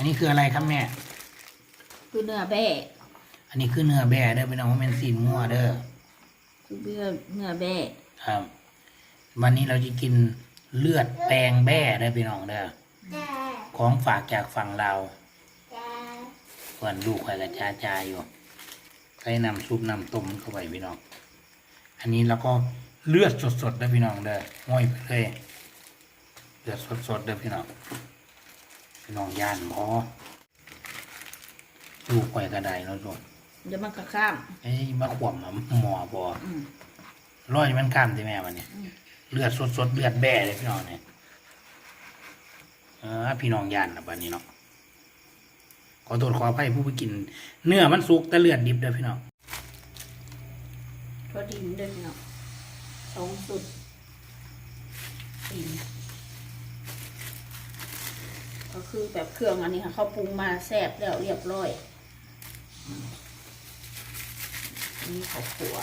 อันนี้คืออะไรครับแม่ คือเนื้อแบะอันนี้คือเนื้อแบ่เด้อพี่น้องว่าเป็นสีมั่วเด้อคือเนื้อเนื้อแบะครับ วันนี้เราจะกินเลือดแปลงแบ่เด้อพี่น้องเด้อของฝากจากฝั่งเราวส่วนลูกใครกับจ้าจาอยู่ใส่น้ำซุปน้ำต้มเข้าไปพี่น้อง อันนี้เราก็เลือดสดๆเด้อพี่น้องเด้อห้อยไปเลยเลือดสดๆเด้อพี่น้อง พี่น้องย่านพอลูกไข่กระไดเนาะลูกเดี๋ยวมันก็ข้ามไอ้ยมาขวมมาหมอพออืม ร้อยมันข้ามที่แม่มันเนี่ยอืม เลือดสดๆเลือดแบ่เลยพี่น้องเนี่ยเออพี่น้องย่านนะบัดนี้เนาะขอโทษขออภัยผู้ไปกิน เนื้อมันสุกแต่เลือดดิบเด้อพี่น้องพอดีนเด้อเนาะสองสุดดิน ก็คือแบบเครื่องอันนี้ค่ะเขาปรุงมาแซ่บแล้วเรียบร้อยนี่ข้าวขัว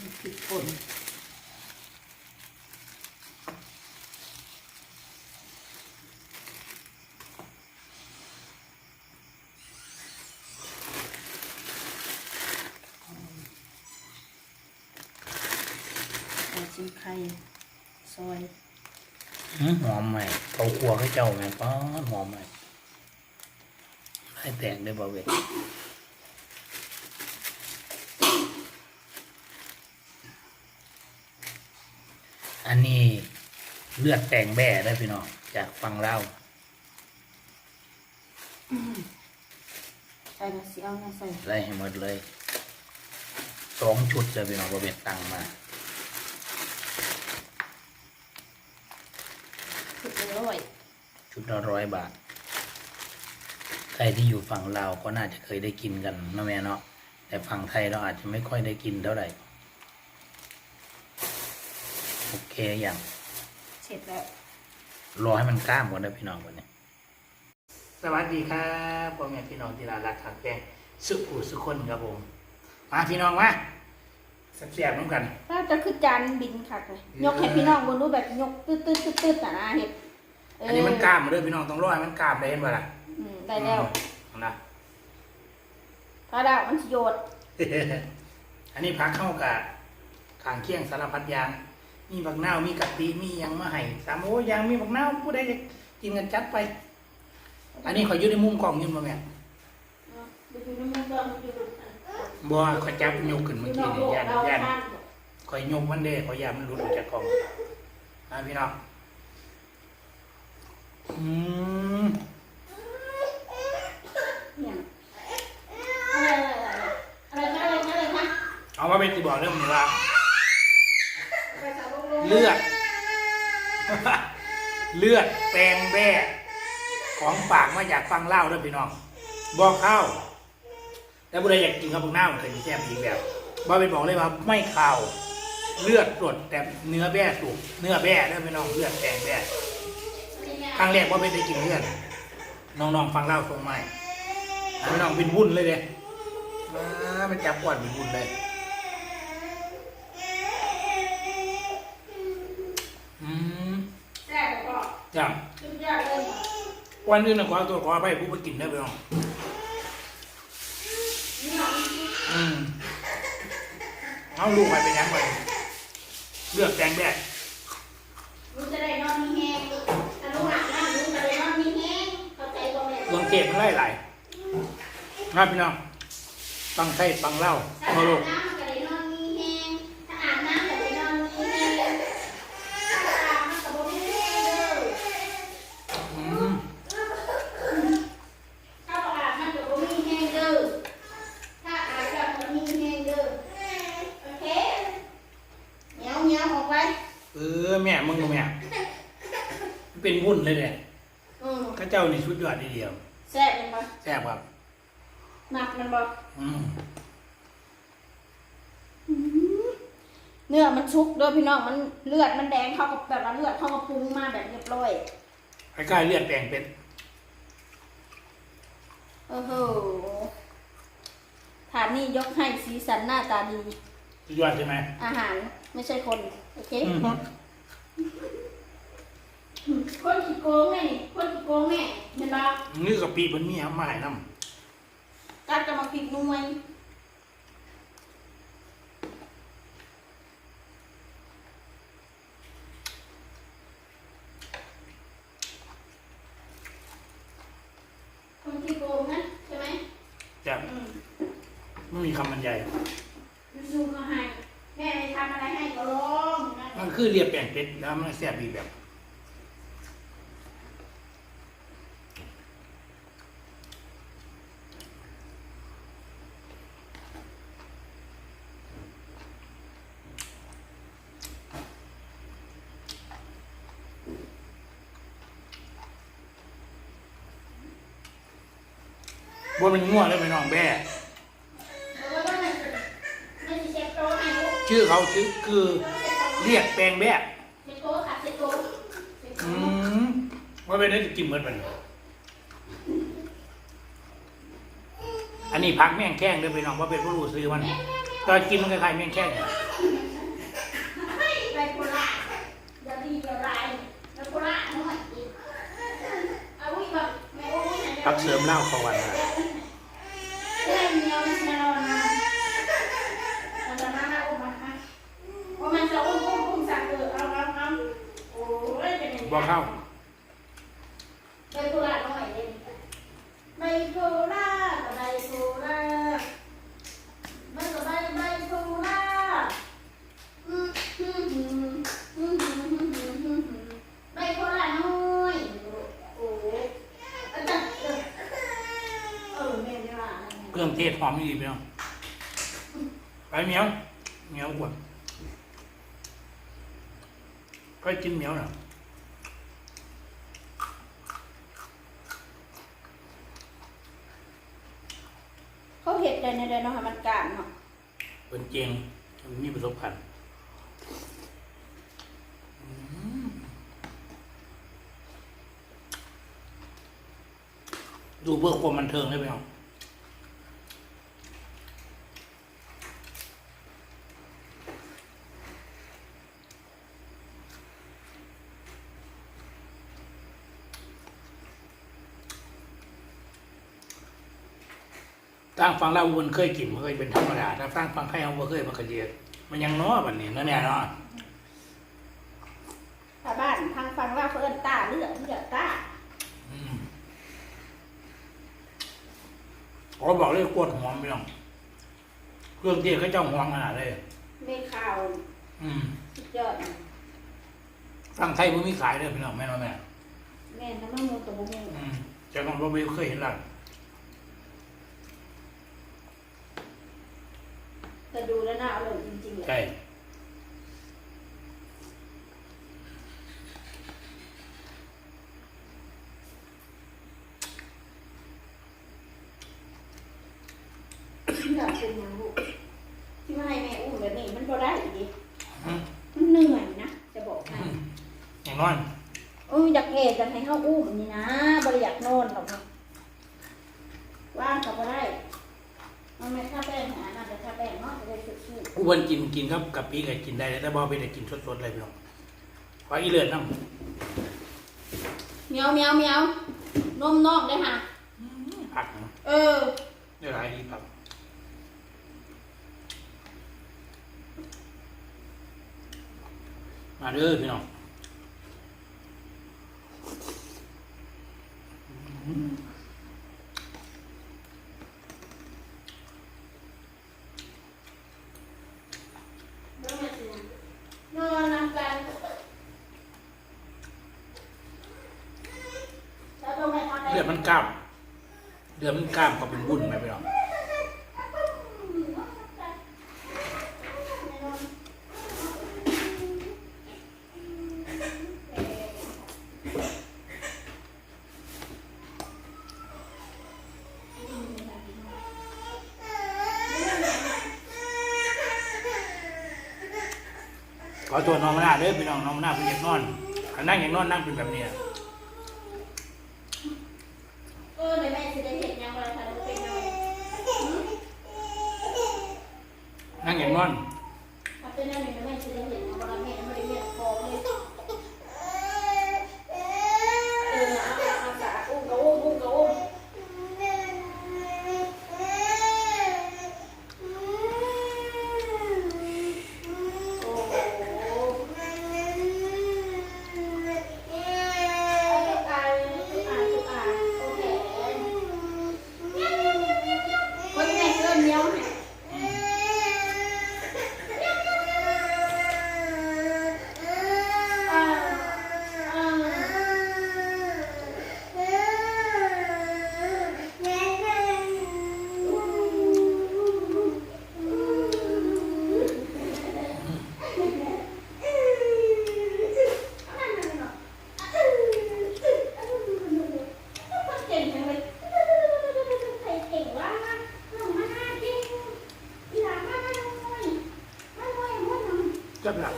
นี่พริกป่น ใส่ชิ้นไข่ซอยอื้อหอมใหม่เขาครัวให้เจ้าแม่ป้อนหอมใหม่ให้แตกได้บ่เวทอันนี้เลือดแตงแบ่ได้อพี่น้องจากฟังเล่าวใส่มาเสียวนะใส่ไล่ให้หมดเลยสองชุดเลยพี่น้องบ่เวทตังมา คืออ ร่อยชุดละร้อยบาท ใครที่อยู่ฝั่งลาวก็น่าจะเคยได้กินกันเนาะแม่เนาะ แต่ฝั่งไทยเราอาจจะไม่ค่อยได้กินเท่าไหร่ โอเคอย่างเสร็จแล้ว รอให้มันกล้ามก่อนนะพี่น้องวันนี้ สวัสดีครับพ่อแม่พี่น้องที่รักรักทักแกงสุขุสุคนครับผม มาพี่น้องมาเสียบๆน้ำกัน ถ้าจะคือจานบินค่ะเลยยกให้พี่น้องบนรู้แบบยกตืดตืดตืดตืดๆๆนะเห็ดเอันนี้มันกล้ามมาด้วยพี่น้องต้องรอให้มันกล้ามได้เห็นบ่ล่ะอืมได้แล้วอืมนะถ้าดาวมันสิโยดอันนี้พักเข้ากับขางเคียงสารพัดอยาง มีบักนาวมีกะปิมีหยังมาให้สามโอ้ยยังมีบักนาวผู้ใดจะกินกันจัดไป อันนี้ขอยอยืดในมุมกล่องยืนมาแม่ดูดูน้ำมันก็มันอยู่บัวขอยจับยกขึ้นเมื่อดูกี้น้องนี่โลกยันเรายันข้างขอยยกมันเด้ขอยยามันหลุดออกจากกล่องนะพี่น้อง อืมเนี่ยอะไรอะไรอะไรอะไรอะไรนะเอามาเป็นตีบอกเรื่องนี้ว่าไปสาวโลกเลือด เลือดแปลงแบ่ของปากมาจากฟังเล่าวด้วยพี่น้อง บอกข้าวแล้วบุรีอยากกินข้าวพวกหน้าเคยมีแซ่บอีกแบบบอกเป็นบอกเลยว่าไม่ข้าว เลือดสดแต่เนื้อแบ่สุกเนื้อแบ่ด้วยพี่น้องเลือดแปลงแบ่ ครั้งแรกว่าไม่ได้กินเลือดน้องๆฟังเล่าทรงใหม่น้องเป็นวุ่นเลยเด้มามันจับก่อนเป็นวุ่นเลยอืมแซ่บก็จ้าวันอื่นะขอตัวขอไปผู้ไปกินได้ไปน้องนี่น้องอืมเอาลูกไปเป็นยังไงเลือกแตงแดด ลูกจะได้นอนมีแห้งถ้าลูกหนักนะลูกจะได้นอนมีแห้งเข้าใจบ่แม่ เมืองเทพมันไล่ไหลนะพี่น้องฟังไทยฟังเล่าถ้าทั่วอาโลบกน้ำก็ได้นอนมีแห้งถ้าอาบน้ำก็ได้นอนมีแห้งถ้าอาบน้ำก็บ่มีแห้งเด้ออืมถ้าบ่อาบน้ำก็บ่มีแห้งเด้อถ้าอาบน้ำก็มีแห้งเด้อโอเคเหนียวเหนียวออกไปเออแม่มึงดูแม่มันเป็นวุ่นเลยเนี่ยอืมข้าเจ้านี่สุดยอดทีเดียว แซ่บเป็นบ่ แซ่บครับ หนักมันบ่ อืม เนื้อ มันชุกด้วยพี่น้องมันเลือดมันแดงเข้ากับแบบว่าเลือดเข้ากับปรุงมาแบบเรียบร้อยคล้ายๆเลือดแปลงเป็ดโอ้โหถาดนี้ยกให้สีสันหน้าตาดีสุดยอดใช่ไหมอาหารไม่ใช่คน โอเคอืมคนขี้โกงไงนี่คนขี้โกงแม่เห็นปะนี่กะปิมันมีเอามาให้น้กัดจะมาพริกนุ่ยคนขี้โกงนะใช่ไหมำจะ อืม ไม่มีคำบรรยายยูก็ให้แม่ไม่ทำอะไรให้ก็ร้องนะมันคือเรียบแป้งเป็ดแล้วมันแซ่บอีกแบบบนมันง่วงเลยไปน้องแบ่ ชื่อเขาชื่อคือเรียกแปลงแบ่เช็ดโต๊ะค่ะเช็ดโต๊ะเช็ดอืโต๊ะมว่าเป็นได้กินเหมือนมันอันนี้พักแม่งแข้งเด้อไปน้องว่าเป็นผู้รู้ซื้อมันตอนกินมันคล้ายๆแม่งแข้งอะไปโคราชเดี๋ยวดีเดี๋ยวร้ายไปโคราชหน่อยอีกเอาวิ่งแบบแม่วิ่งไหนพักเสริมเหล้าเขาวันละ บ่เข้าใปโคราชหน่อยเองไปโคราชไปโคราชไปก็ไปไปโคราชอืมอืมอืมอืมอืมอืมไปโคราชหน่อยโอ้โหเออเออเออแม่จะว่าอะไรเครื่องเทศหอมดีไปเนาะไปเหมียวเหมียวกวนค่อยกินเหมียวหน่อย เห็ดได้ในเดือนเนาะค่ะมันกลามเนาะเป็นเจงมันมีประสบการณ์ดูเพื่อความบันเทิงได้ไหมครับ ตั้งฟังเราวนเคยกินมันเคยเป็นธรรมดาถ้าตั้งฟังใครเอาบ่เคยมันก็เยอะมันยังน้อแบบนี้นั่นแน่เนาะชาวบ้านทางฟังว่าเขาเอิ้นตาเลือดเลือดตาอืมขอบอกเลยกวดหอมไปน้องเครื่องเทศเขาเจ้าหอมขนาดเลยไม่ข่าว อืมสุดยอดฟังไทยมันมีขายเลยพี่น้องแม่น้องแม่แม่น้ำมันมูตัวบุ้งอืมจะน้องบ่เคยเห็นหลัง แต่ดูแล้วน่าอร่อยจริงๆเลย ใช่ อยากเป็นอย่างลูกที่มาให้แม่อุ้มแบบนี้มันพอได้อีกดิ อืม มันเหนื่อยนะจะบอกให้ อืมอย่างน้อย โอ้ยอยากเกตอยากให้เขาอุ้มนี่นะบริอยากโน่นหรอกเนาะว่างกับพอได้มันไม่ค่าแป้งหาน่าจะค่าแป้งเนาะจะได้ชื่ออ้วนกินกินครับกับปีก็กินได้แต่บ่ไปได้กินสดๆเลยพี่น้องขออีเลือดน้ำๆเมียวเมียวเมียวนมนอกได้ค่ะผักนะเออได้หลายดีผักมาเด้อพี่น้อง นอนนำกันแล้วก็ไม่ทำ อะไรเลือดมันกล้ามเลือดมันกล้ามก็เป็นบุญไหมพี่น้องขอตัวน้องมาหน้าเด้อพี่น้องน้องมาหน้าเป็นอยากนอนนั่งอยากนอนนั่งเป็นแบบนี้ย เออในแม่จะได้เห็นยังไงคะเป็นยังไง นั่งอย่างนอน เป็นอะไรนะแม่จะได้เห็นว่าแม่ไม่ได้เรียนพอเลยเออเอาเอาสาอุ้มกับอุ้มอุ้มกับอุ้มโอ้โหทุกอันทุกอันทุกอันโอเคคนไหนเกินเนี้ยวเนี่ย อ่าอ่าเก่งจังเลยใครเก่งวะหนูมาเก่งอีหลานมาหน่อยมาหน่อยมาห น่อยจับหลับ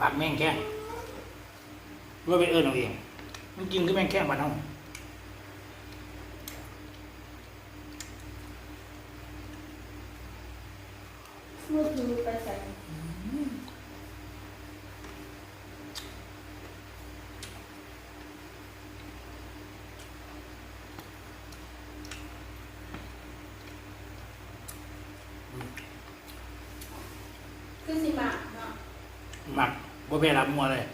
ปากแม่งแข้งว่าไปเอิญเอาเอง มันกินก็แม่งแข้งบ้านเฮา มือถือไปใส่ คือสิมาเนาะ หมักบ่ไปรับมัวเลย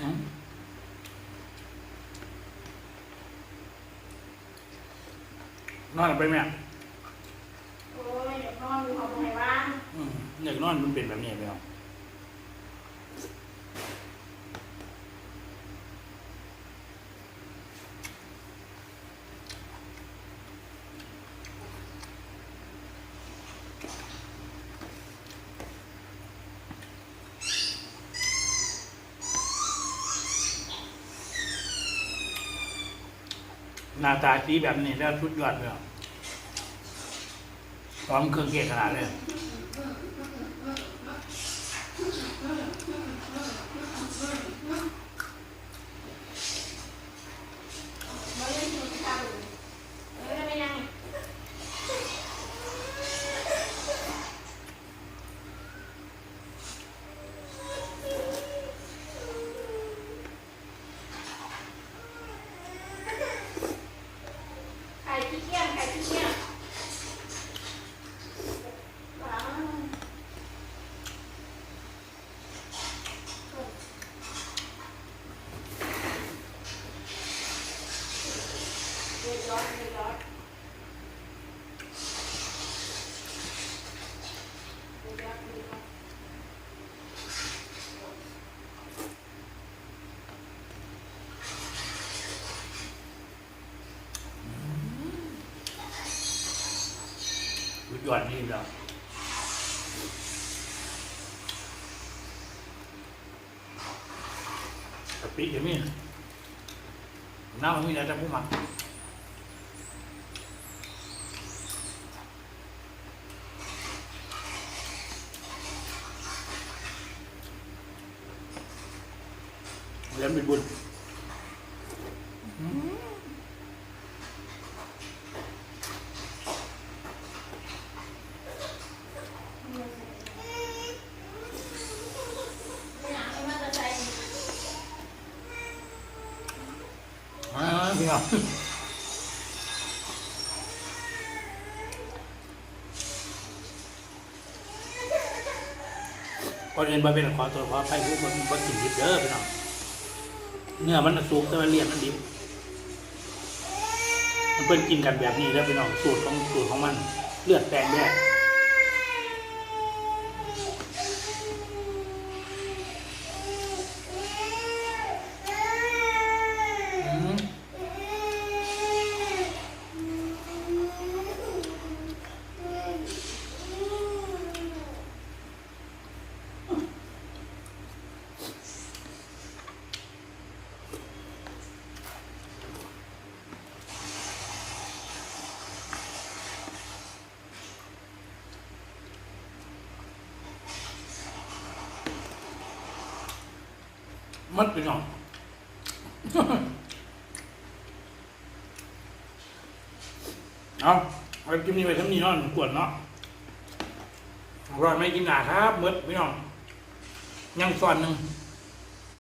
อืมนอนไปไหมอะโอ้ยเดี๋ยวนอนอยู่ห้องไหนวะอืมเด็กนอนมันเป็นแบบนี้ไปเอาห น้าตาดีแบบนี้แล้วชุดยอดเลยพร้อมเครื่องเกศขนาดเลย มาเล่นมือถือเออไม่นั่ง ไข่ขี้เกียจไข่ขี้เกียจว้าวเดือดร้อนเดือดร้อนเดือดร้อนเดือดร้อน สุด ยอดนี่แล้วกะปิเดี๋ยวนี้น้ำมันมีอะไรจะพูดมเลี้ยงเป็นบุญ ไม่อยากให้มันจะใจ อ่าพี่น้อง ก่อนอื่นมาเป็นขอตัวขอไปผู้คนบ่กินดิบเด้อพี่น้องเนื้อมันสุกแต่ว่าเลี่ยนมันดิบมันเป็นกินกันแบบนี้แล้วพี่น้องสูตรของสูตรของมัน เลือดแตงแดง มัดไปหน้องเอาเอากินนี่ไปทั้งนี้เนาะหนึ่งขวดเนาะอร่อยไหม่กินหนาครับมืดพี่น้องยังส่วนหนึ่ง